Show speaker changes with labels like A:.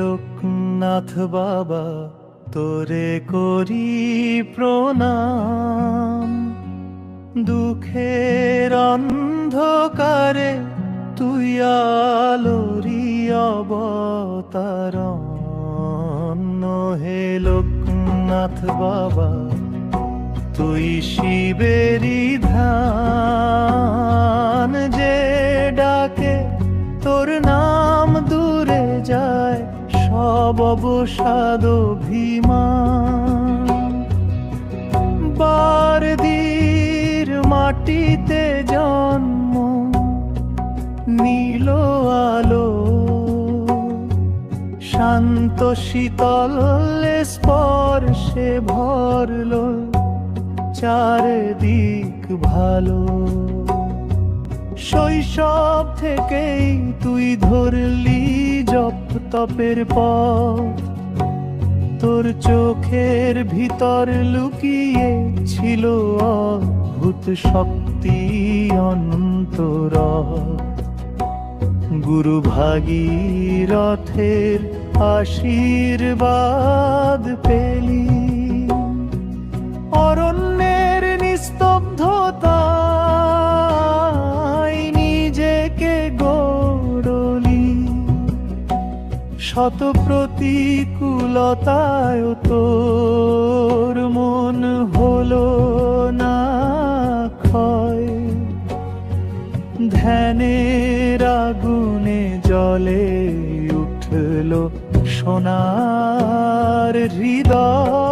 A: লোকনাথ বাবা, তোরে করি প্রণাম। দুঃখের অন্ধকারে তুই আলোরি অবতার হে লোকনাথ বাবা, তুই শিবেরই সব অবসাদ অভিমান বারদির মাটিতে জন্ম, নীল আলো। শান্ত শীতল স্পর্শে ভরল, চারদিক ভালো। শৈশব থেকেই তুই ধরলি জপ তপের পথ তোর চোখের ভিতর লুকিয়ে ছিল অদ্ভুত শক্তি অন্তর। গুরু ভাগীরথের আশীর্বাদ পেলি। শত প্রতিকূলতায় তোর মন হলো না ক্ষয়। ধ্যানের আগুনে জলে উঠল সোনার হৃদয়।